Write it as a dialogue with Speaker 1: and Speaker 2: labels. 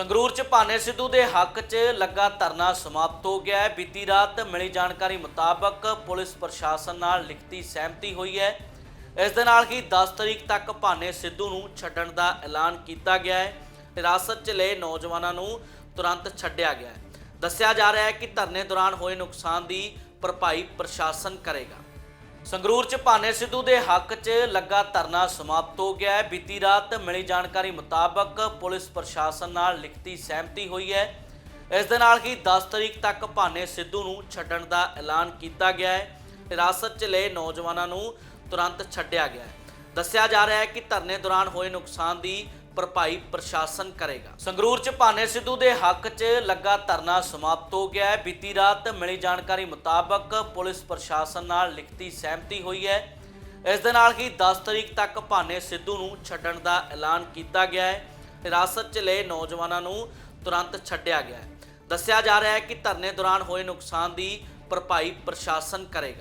Speaker 1: ਸੰਗਰੂਰ ਚ ਭਾਨੇ ਸਿੱਧੂ ਦੇ ਹੱਕ 'ਚ ਲੱਗਾ ਧਰਨਾ ਸਮਾਪਤ ਹੋ ਗਿਆ ਹੈ। ਬੀਤੀ ਰਾਤ ਮਿਲੀ ਜਾਣਕਾਰੀ ਮੁਤਾਬਕ ਪੁਲਿਸ ਪ੍ਰਸ਼ਾਸਨ ਨਾਲ ਲਿਖਤੀ ਸਹਿਮਤੀ ਹੋਈ ਹੈ। ਇਸ ਦੇ ਨਾਲ ਹੀ 10 ਤਰੀਕ ਤੱਕ ਭਾਨੇ ਸਿੱਧੂ ਨੂੰ ਛੱਡਣ ਦਾ ਐਲਾਨ ਕੀਤਾ ਗਿਆ ਹੈ ਹਿਰਾਸਤ 'ਚ ਲਏ ਨੌਜਵਾਨਾਂ ਨੂੰ ਤੁਰੰਤ ਛੱਡਿਆ ਗਿਆ ਹੈ। ਦੱਸਿਆ ਜਾ ਰਿਹਾ ਹੈ ਕਿ ਧਰਨੇ ਦੌਰਾਨ ਹੋਏ ਨੁਕਸਾਨ ਦੀ ਭਰਪਾਈ ਪ੍ਰਸ਼ਾਸਨ ਕਰੇਗਾ। ਸੰਗਰੂਰ ਚ ਭਾਨੇ ਸਿੱਧੂ ਦੇ ਹੱਕ 'ਚ ਲੱਗਾ ਧਰਨਾ ਸਮਾਪਤ ਹੋ ਗਿਆ ਹੈ। ਬੀਤੀ ਰਾਤ ਮਿਲੀ ਜਾਣਕਾਰੀ ਮੁਤਾਬਕ ਪੁਲਿਸ ਪ੍ਰਸ਼ਾਸਨ ਨਾਲ ਲਿਖਤੀ ਸਹਿਮਤੀ ਹੋਈ ਹੈ। ਇਸ ਦੇ ਨਾਲ ਹੀ 10 ਤਰੀਕ ਤੱਕ ਭਾਨੇ ਸਿੱਧੂ ਨੂੰ ਛੱਡਣ ਦਾ ਐਲਾਨ ਕੀਤਾ ਗਿਆ ਹੈ। ਹਿਰਾਸਤ 'ਚ ਲਏ ਨੌਜਵਾਨਾਂ ਨੂੰ ਤੁਰੰਤ ਛੱਡਿਆ ਗਿਆ ਹੈ। ਦੱਸਿਆ ਜਾ ਰਿਹਾ ਹੈ ਕਿ ਧਰਨੇ ਦੌਰਾਨ ਹੋਏ ਨੁਕਸਾਨ ਦੀ ਭਰਪਾਈ ਪ੍ਰਸ਼ਾਸਨ ਕਰੇਗਾ। ਸੰਗਰੂਰ ਚ ਭਾਨੇ ਸਿੱਧੂ ਦੇ ਹੱਕ 'ਚ ਲੱਗਾ ਧਰਨਾ ਸਮਾਪਤ ਹੋ ਗਿਆ ਹੈ। ਬੀਤੀ ਰਾਤ ਮਿਲੀ ਜਾਣਕਾਰੀ ਮੁਤਾਬਕ ਪੁਲਿਸ ਪ੍ਰਸ਼ਾਸਨ ਨਾਲ ਲਿਖਤੀ ਸਹਿਮਤੀ ਹੋਈ ਹੈ। ਇਸ ਦੇ ਨਾਲ ਹੀ 10 ਤਰੀਕ ਤੱਕ ਭਾਨੇ ਸਿੱਧੂ ਨੂੰ ਛੱਡਣ ਦਾ ਐਲਾਨ ਕੀਤਾ ਗਿਆ ਹੈ। ਹਿਰਾਸਤ 'ਚ ਲਏ ਨੌਜਵਾਨਾਂ ਨੂੰ ਤੁਰੰਤ ਛੱਡਿਆ ਗਿਆ ਹੈ। ਦੱਸਿਆ ਜਾ ਰਿਹਾ ਹੈ ਕਿ ਧਰਨੇ ਦੌਰਾਨ ਹੋਏ ਨੁਕਸਾਨ ਦੀ ਭਰਪਾਈ ਪ੍ਰਸ਼ਾਸਨ ਕਰੇਗਾ।